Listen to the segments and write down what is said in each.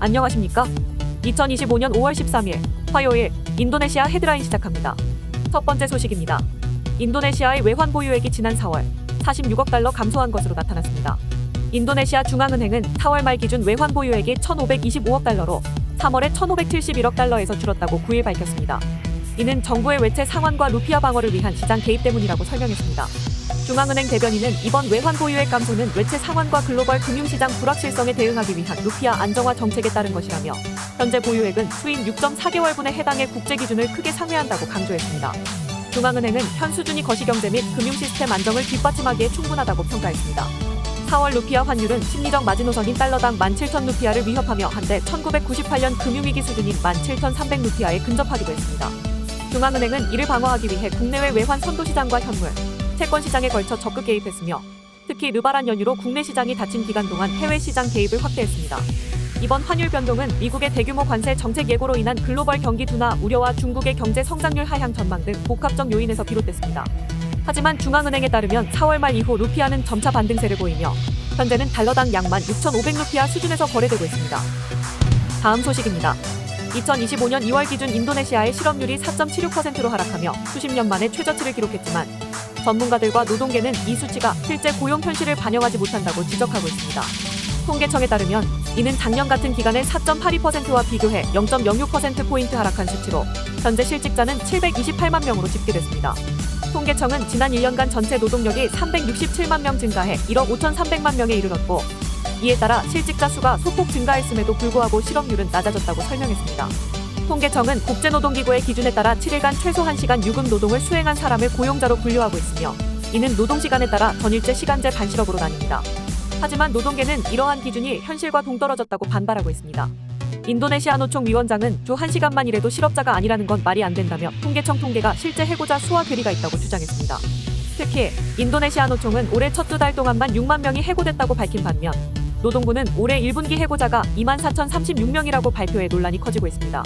안녕하십니까? 2025년 5월 13일 화요일 인도네시아 헤드라인 시작합니다. 첫 번째 소식입니다. 인도네시아의 외환 보유액이 지난 4월 46억 달러 감소한 것으로 나타났습니다. 인도네시아 중앙은행은 4월 말 기준 외환 보유액이 1,525억 달러로 3월에 1,571억 달러에서 줄었다고 9일 밝혔습니다. 이는 정부의 외채 상환과 루피아 방어를 위한 시장 개입 때문이라고 설명했습니다. 중앙은행 대변인은 이번 외환 보유액 감소는 외채 상환과 글로벌 금융시장 불확실성에 대응하기 위한 루피아 안정화 정책에 따른 것이라며 현재 보유액은 수입 6.4개월분에 해당해 국제 기준을 크게 상회한다고 강조했습니다. 중앙은행은 현 수준이 거시경제 및 금융 시스템 안정을 뒷받침하기에 충분하다고 평가했습니다. 4월 루피아 환율은 심리적 마지노선인 달러당 17,000 루피아를 위협하며 한때 1998년 금융위기 수준인 17,300 루피아에 근접하기도 했습니다. 중앙은행은 이를 방어하기 위해 국내외 외환 선도시장과 현물, 채권 시장에 걸쳐 적극 개입했으며 특히 르바란 연유로 국내 시장이 닫힌 기간 동안 해외 시장 개입을 확대했습니다. 이번 환율 변동은 미국의 대규모 관세 정책 예고로 인한 글로벌 경기 둔화 우려와 중국의 경제 성장률 하향 전망 등 복합적 요인에서 비롯됐습니다. 하지만 중앙은행에 따르면 4월 말 이후 루피아는 점차 반등세를 보이며 현재는 달러당 약 16,500루피아 수준에서 거래되고 있습니다. 다음 소식입니다. 2025년 2월 기준 인도네시아의 실업률이 4.76%로 하락하며 수십 년 만에 최저치를 기록했지만 전문가들과 노동계는 이 수치가 실제 고용 현실을 반영하지 못한다고 지적하고 있습니다. 통계청에 따르면 이는 작년 같은 기간의 4.82%와 비교해 0.06%포인트 하락한 수치로 현재 실직자는 728만 명으로 집계됐습니다. 통계청은 지난 1년간 전체 노동력이 367만 명 증가해 1억 5,300만 명에 이르렀고 이에 따라 실직자 수가 소폭 증가했음에도 불구하고 실업률은 낮아졌다고 설명했습니다. 통계청은 국제노동기구의 기준에 따라 7일간 최소 1시간 유급 노동을 수행한 사람을 고용자로 분류하고 있으며 이는 노동시간에 따라 전일제 시간제 반실업으로 나뉩니다. 하지만 노동계는 이러한 기준이 현실과 동떨어졌다고 반발하고 있습니다. 인도네시아 노총 위원장은 주 1시간만 일해도 실업자가 아니라는 건 말이 안 된다며 통계청 통계가 실제 해고자 수와 괴리가 있다고 주장했습니다. 특히 인도네시아 노총은 올해 첫 두 달 동안만 6만 명이 해고됐다고 밝힌 반면 노동부는 올해 1분기 해고자가 2만 4,036명이라고 발표해 논란이 커지고 있습니다.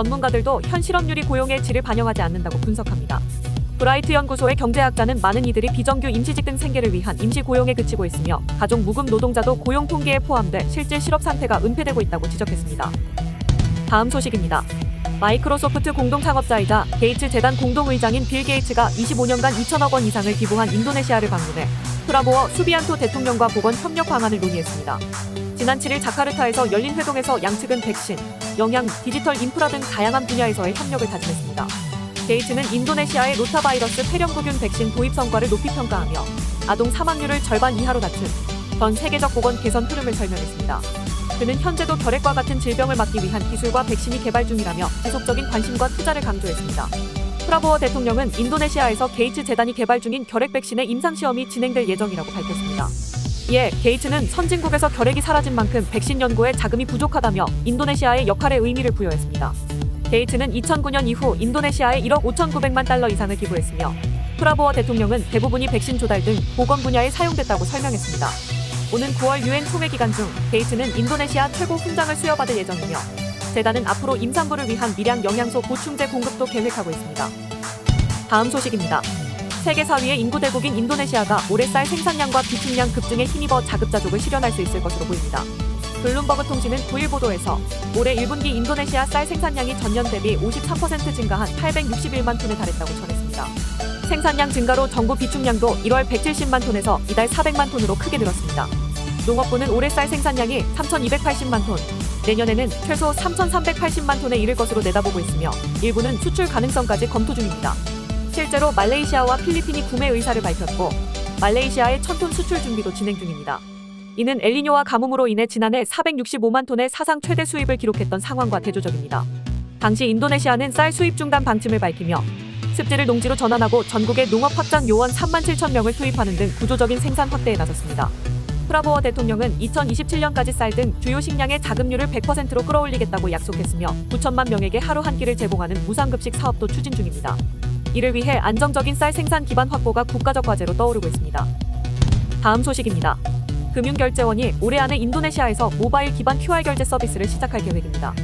전문가들도 현 실업률이 고용의 질을 반영하지 않는다고 분석합니다. 브라이트 연구소의 경제학자는 많은 이들이 비정규 임시직 등 생계를 위한 임시 고용에 그치고 있으며 가족 무급 노동자도 고용 통계에 포함돼 실제 실업 상태가 은폐되고 있다고 지적했습니다. 다음 소식입니다. 마이크로소프트 공동 창업자이자 게이츠 재단 공동 의장인 빌 게이츠가 25년간 2천억 원 이상을 기부한 인도네시아를 방문해 프라보어 수비안토 대통령과 보건 협력 방안을 논의했습니다. 지난 7일 자카르타에서 열린 회동에서 양측은 백신, 영양, 디지털 인프라 등 다양한 분야에서의 협력을 다짐했습니다. 게이츠는 인도네시아의 로타바이러스 폐렴구균 백신 도입 성과를 높이 평가하며 아동 사망률을 절반 이하로 낮춘 전 세계적 보건 개선 흐름을 설명했습니다. 그는 현재도 결핵과 같은 질병을 막기 위한 기술과 백신이 개발 중이라며 지속적인 관심과 투자를 강조했습니다. 프라보어 대통령은 인도네시아에서 게이츠 재단이 개발 중인 결핵 백신의 임상 시험이 진행될 예정이라고 밝혔습니다. 이에 게이츠는 선진국에서 결핵이 사라진 만큼 백신 연구에 자금이 부족하다며 인도네시아의 역할에 의미를 부여했습니다. 게이츠는 2009년 이후 인도네시아에 1억 5,900만 달러 이상을 기부했으며 프라보어 대통령은 대부분이 백신 조달 등 보건 분야에 사용됐다고 설명했습니다. 오는 9월 유엔 총회 기간 중 게이츠는 인도네시아 최고 훈장을 수여받을 예정이며 재단은 앞으로 임산부를 위한 미량 영양소 보충제 공급도 계획하고 있습니다. 다음 소식입니다. 세계 4위의 인구 대국인 인도네시아가 올해 쌀 생산량과 비축량 급증에 힘입어 자급자족을 실현할 수 있을 것으로 보입니다. 블룸버그 통신은 9일 보도에서 올해 1분기 인도네시아 쌀 생산량이 전년 대비 53% 증가한 861만 톤에 달했다고 전했습니다. 생산량 증가로 정부 비축량도 1월 170만 톤에서 이달 400만 톤으로 크게 늘었습니다. 농업부는 올해 쌀 생산량이 3,280만 톤, 내년에는 최소 3,380만 톤에 이를 것으로 내다보고 있으며 일부는 수출 가능성까지 검토 중입니다. 실제로 말레이시아와 필리핀이 구매 의사를 밝혔고 말레이시아의 1000톤 수출 준비도 진행 중입니다. 이는 엘니뇨와 가뭄으로 인해 지난해 465만 톤의 사상 최대 수입을 기록했던 상황과 대조적입니다. 당시 인도네시아는 쌀 수입 중단 방침을 밝히며 습지를 농지로 전환하고 전국에 농업 확장 요원 3만 7천 명을 투입하는 등 구조적인 생산 확대에 나섰습니다. 프라보어 대통령은 2027년까지 쌀 등 주요 식량의 자급률을 100%로 끌어올리겠다고 약속했으며 9천만 명에게 하루 한 끼를 제공하는 무상급식 사업도 추진 중입니다. 이를 위해 안정적인 쌀 생산 기반 확보가 국가적 과제로 떠오르고 있습니다. 다음 소식입니다. 금융결제원이 올해 안에 인도네시아에서 모바일 기반 QR 결제 서비스를 시작할 계획입니다.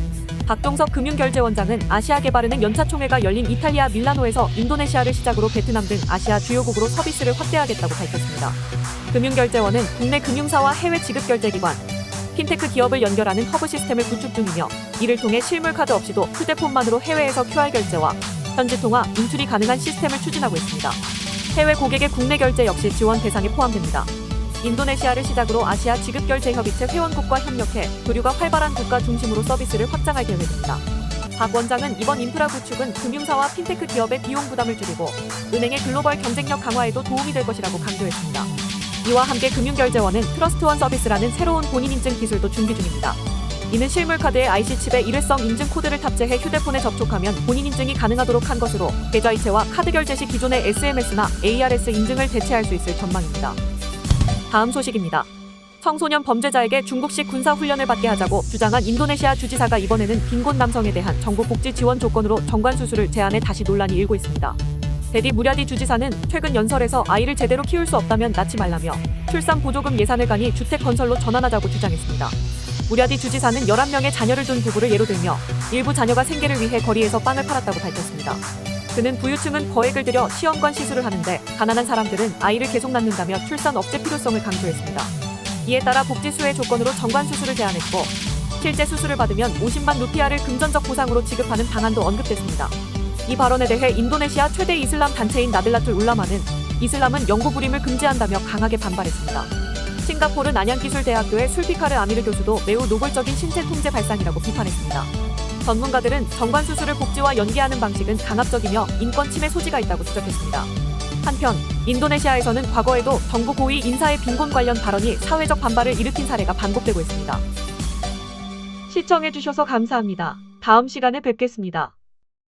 박동석 금융결제원장은 아시아개발은행 연차총회가 열린 이탈리아 밀라노에서 인도네시아를 시작으로 베트남 등 아시아 주요국으로 서비스를 확대하겠다고 밝혔습니다. 금융결제원은 국내 금융사와 해외 지급결제기관, 핀테크 기업을 연결하는 허브 시스템을 구축 중이며 이를 통해 실물 카드 없이도 휴대폰만으로 해외에서 QR 결제와 현지 통화, 인출이 가능한 시스템을 추진하고 있습니다. 해외 고객의 국내 결제 역시 지원 대상에 포함됩니다. 인도네시아를 시작으로 아시아 지급결제협의체 회원국과 협력해 교류가 활발한 국가 중심으로 서비스를 확장할 계획입니다. 박 원장은 이번 인프라 구축은 금융사와 핀테크 기업의 비용 부담을 줄이고 은행의 글로벌 경쟁력 강화에도 도움이 될 것이라고 강조했습니다. 이와 함께 금융결제원은 트러스트원 서비스라는 새로운 본인 인증 기술도 준비 중입니다. 이는 실물 카드의 IC 칩에 일회성 인증 코드를 탑재해 휴대폰에 접촉하면 본인 인증이 가능하도록 한 것으로 계좌이체와 카드 결제 시 기존의 SMS나 ARS 인증을 대체할 수 있을 전망입니다. 다음 소식입니다. 청소년 범죄자에게 중국식 군사 훈련을 받게 하자고 주장한 인도네시아 주지사가 이번에는 빈곤 남성에 대한 정부 복지 지원 조건으로 정관 수술을 제안해 다시 논란이 일고 있습니다. 데디 무랴디 주지사는 최근 연설에서 아이를 제대로 키울 수 없다면 낳지 말라며 출산 보조금 예산을 간이 주택 건설로 전환하자고 주장했습니다. 무랴디 주지사는 11명의 자녀를 둔 부부를 예로 들며 일부 자녀가 생계를 위해 거리에서 빵을 팔았다고 밝혔습니다. 그는 부유층은 거액을 들여 시험관 시술을 하는데 가난한 사람들은 아이를 계속 낳는다며 출산 억제 필요성을 강조했습니다. 이에 따라 복지 수혜 조건으로 정관 수술을 제안했고 실제 수술을 받으면 50만 루피아를 금전적 보상으로 지급하는 방안도 언급됐습니다. 이 발언에 대해 인도네시아 최대 이슬람 단체인 나들라툴 울라마는 이슬람은 영구 불임을 금지한다며 강하게 반발했습니다. 싱가포르 난양기술대학교의 술피카르 아미르 교수도 매우 노골적인 신체 통제 발상이라고 비판했습니다. 전문가들은 정관 수술을 복지와 연계하는 방식은 강압적이며 인권 침해 소지가 있다고 지적했습니다. 한편 인도네시아에서는 과거에도 정부 고위 인사의 빈곤 관련 발언이 사회적 반발을 일으킨 사례가 반복되고 있습니다. 시청해주셔서 감사합니다. 다음 시간에 뵙겠습니다.